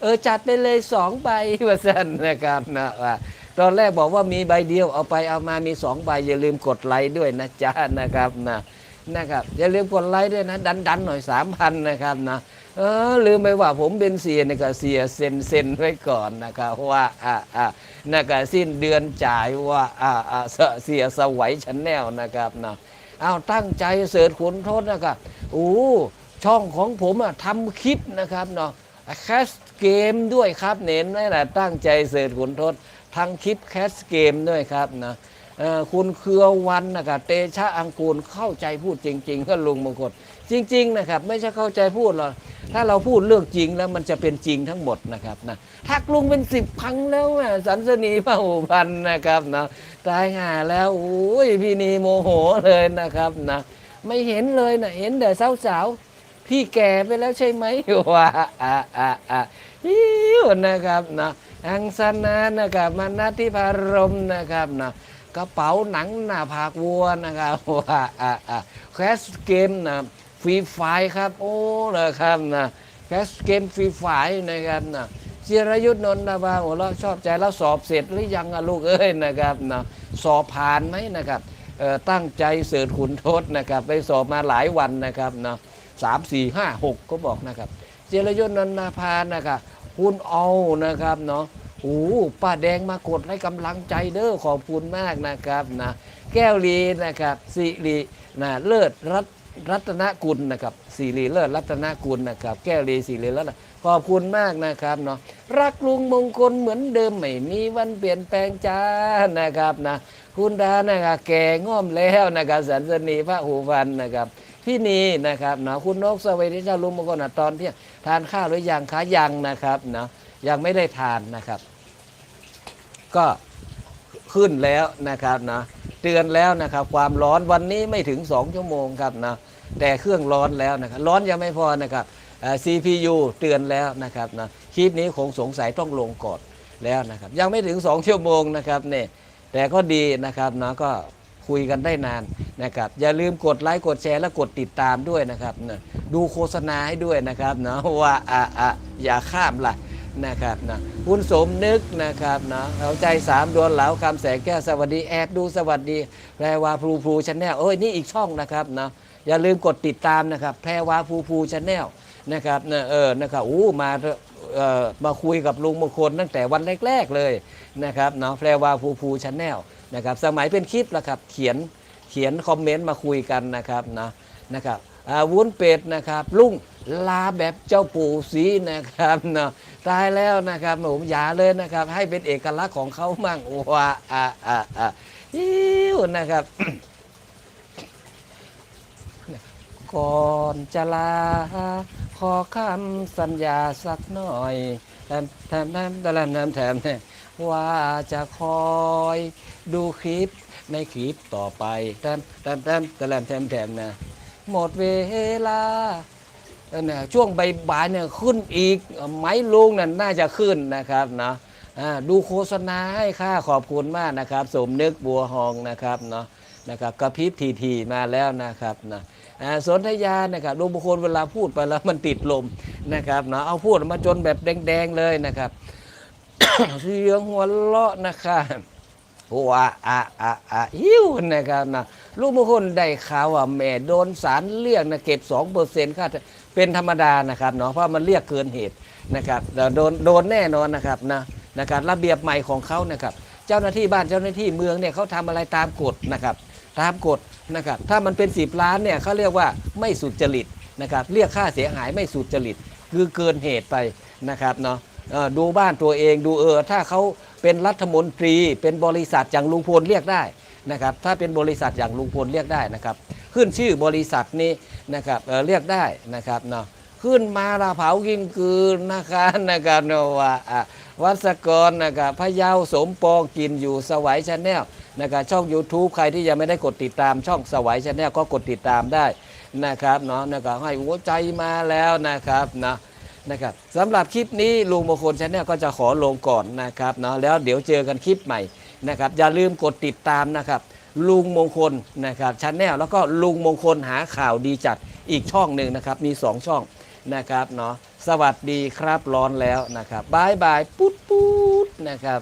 เออจัดไปเลยสองใบว่าสั้นนะครับนะว่าตอนแรกบอกว่ามีใบเดียวเอาไปเอามามีสองใบอย่าลืมกดไลค์ด้วยนะจ๊ะนะครับนะนะครับอย่าลืมกดไลค์ด้วยนะ ดันดันหน่อยสามพันนะครับนะเออลืมไปว่าผมเป็นเสียนะก็เสียเซ็นเซ็นไว้ก่อนนะครับว่าอ่าอ่านะครับสิ้นเดือนจ่ายว่าอ่าอ่าเสียสวัยชั้นแนลนะครับนะเอาตั้งใจเสิร์ชขุนทศนะครับโอ้ช่องของผมอะทำคลิปนะครับเนาะ แคสเกมด้วยครับ เน้นนี่แหละตั้งใจเสิร์ชขุนทศทั้งคลิปแคสเกมด้วยครับนะคุณเครือวันนะครับเตชะอังกูลเข้าใจพูดจริง ๆ ก็ลุงมงคลจริง ๆ นะครับ ไม่ใช่เข้าใจพูดหรอกถ้าเราพูดเรื่องจริงแล้วมันจะเป็นจริงทั้งหมดนะครับนะทักลุงเป็นสิบครั้งแล้วแม่สันสนีพระหูพันนะครับนะตายห่าแล้วโอ้ยพี่นีโมโหเลยนะครับนะไม่เห็นเลยนะเห็นแต่สาวๆ พี่แก่ไปแล้วใช่ไหมว่าอ่าอ่าอ่าฮิวนะครับนะอังสนานะครับมานาทิพารมนะครับนะกระเป๋าหนังหน้าผากวัวนะครับว่าอ่าอ่าแคสเกมนะฟรีไฟครับ โอ้นะครับนะแคสเกมฟรีไฟนะครับนะจิรยุทธนนท์นะบาโอ้เราชอบใจแล้วสอบเสร็จหรือยังอะลูกเอ้ยนะครับนะสอบผ่านไหมนะครับ ตั้งใจเสิร์ชขุนทศนะครับไปสอบมาหลายวันนะครับเนาะสามสี่ห้าหกก็บอกนะครับเจรยนนันนาพานะครับคุณเอานะครับเนาะโอ้ป้าแดงมากดให้กำลังใจเด้อขอบคุณมากนะครับนะแก้วลีนะครับสิรินะเลิศรัตรัตนกุลนะครับสิริเลิศรัตนกุลนะครับ แก้วลีสิริเลิศขอบคุณมากนะครับเนาะ รักลุงมงคลเหมือนเดิมไม่มีวันเปลี่ยนแปลงจ้านะครับนะคุณดานะครับแก่ง่อมแล้วนะครับสันสนีพระหูพันนะครับพี่นีนะครับเนาะคุณนกสวัสดีเจ้าลุงมงคลนะตอนเที่ยงทานข้าวหรือยังคะยังนะครับเนาะยังไม่ได้ทานนะครับ ก็ขึ้นแล้วนะครับนะเตือนแล้วนะครับ ความร้อนวันนี้ไม่ถึง2ชั่วโมงครับนะแต่เครื่องร้อนแล้วนะครับ ร้อนยังไม่พอนะครับ CPU เตือนแล้วนะครับนะคลิปนี้คงสงสัยต้องลงก่อนแล้วนะครับ ยังไม่ถึง 2 ชั่วโมงนะครับเนี่ยแต่ก็ดีนะครับนะก็คุยกันได้นานนะครับอย่าลืมกดไลค์กดแชร์และกดติดตามด้วยนะครับนะดูโฆษณาให้ด้วยนะครับนะว่าอะอะอย่าข้ามละนะครับนะคุณสมนึกนะครับนะเอาใจสามดวงเหลาคำแสงแก้วสวัสดีแอบดูสวัสดีแพรวาพลูพลูชาแนลเอ้ยนี่อีกช่องนะครับนะ อย่าลืมกดติดตามนะครับ แพรวาพลูพลูชาแนลนะครับนะเออนะครับอู้มาเอ่อมาคุยกับลุงมงคลตั้งแต่วันแรก ๆเลยนะครับเนาะแพรวาพลูพลูชาแนลนะครับ สมัยเป็นคลิปละครับเขียนเขียนคอมเมนต์มาคุยกันนะครับนะนะครับอาวุ้นเป็ดนะครับลุงลาแบบเจ้าปู่สีนะครับเนาะตายแล้วนะครับผมอย่าเลยนะครับ ให้เป็นเอกลักษณ์ของเขามั่งว่าอ่าอ่าอ่าอิ้วนะครับ ก่อนจะลา ขอคำสัญญาสักหน่อยแถมแถมแถมแถมแถมแถมแถมว่าจะคอยดูคลิปในคลิปต่อไปแถมแถมแถมแถมแถมแถมนะหมดเวลาเนี่ยช่วงใบ่ายเนี่ยขึ้นอีกไม้ลุงนั่นน่าจะขึ้นนะครับเนาะดูโฆษณาให้ค่าขอบคุณมากนะครับ สมนึกบัวหองนะครับเนาะนะครับกระพริบทีทีๆมาแล้วนะครับนะ สนธยานะครับลุงบุคคลเวลาพูดไปแล้วมันติดลมนะครับนะเอาพูดมาจนแบบแดง ๆ เลยนะครับเสียงหัวเราะนะครับว่าอะอะอะหิวนะครับนะลูกมงคลได้ข่าวว่าแม่โดนสารเรียกนะเก็บ2เปอร์เซ็นต์ค่าเป็นธรรมดานะครับเนาะเพราะมันเรียกเกินเหตุนะครับโดนโดนแน่นอนนะครับนะนะครับระเบียบใหม่ของเขานะครับ เจ้าหน้าที่บ้านเจ้าหน้าที่เมืองเนี่ยเขาทำอะไรตามกฎนะครับ ตามกฎนะครับถ้ามันเป็น 10 ล้านเนี่ยเขาเรียกว่าไม่สุจริตนะครับเรียกค่าเสียหายไม่สุจริต คือเกินเหตุไปนะครับเนาะดูบ้านตัวเองดูเออถ้าเขาเป็นรัฐมนตรีเป็นบริษัทอย่างลุงพลเรียกได้นะครับถ้าเป็นบริษัทอย่างลุงพลเรียกได้นะครับขึ้นชื่อบริษัทนี้นะครับเเรียกได้นะครับเนาะขึ้นมาลาเผากินกืนนะคะนะครับเนาะว่าอะ วัสกรนะครับพะเยาสมปองกินอยู่สวัยชาแนลนะครับช่อง YouTube ใครที่ยังไม่ได้กดติดตามช่องสวัยชาแนลก็กดติดตามได้นะครับเนาะนะครับให้หัวใจมาแล้วนะครับนะนะครับสำหรับคลิปนี้ลุงมงคลชาแนลก็จะขอลงก่อนนะครับเนาะแล้วเดี๋ยวเจอกันคลิปใหม่นะครับอย่าลืมกดติดตามนะครับลุงมงคลนะครับชาแนลแล้วก็ลุงมงคลหาข่าวดีจัดอีกช่องหนึ่งนะครับมี 2 ช่องนะครับเนาะ สวัสดีครับร้อนแล้วนะครับบายบายปุ๊ดปุ๊ดนะครับ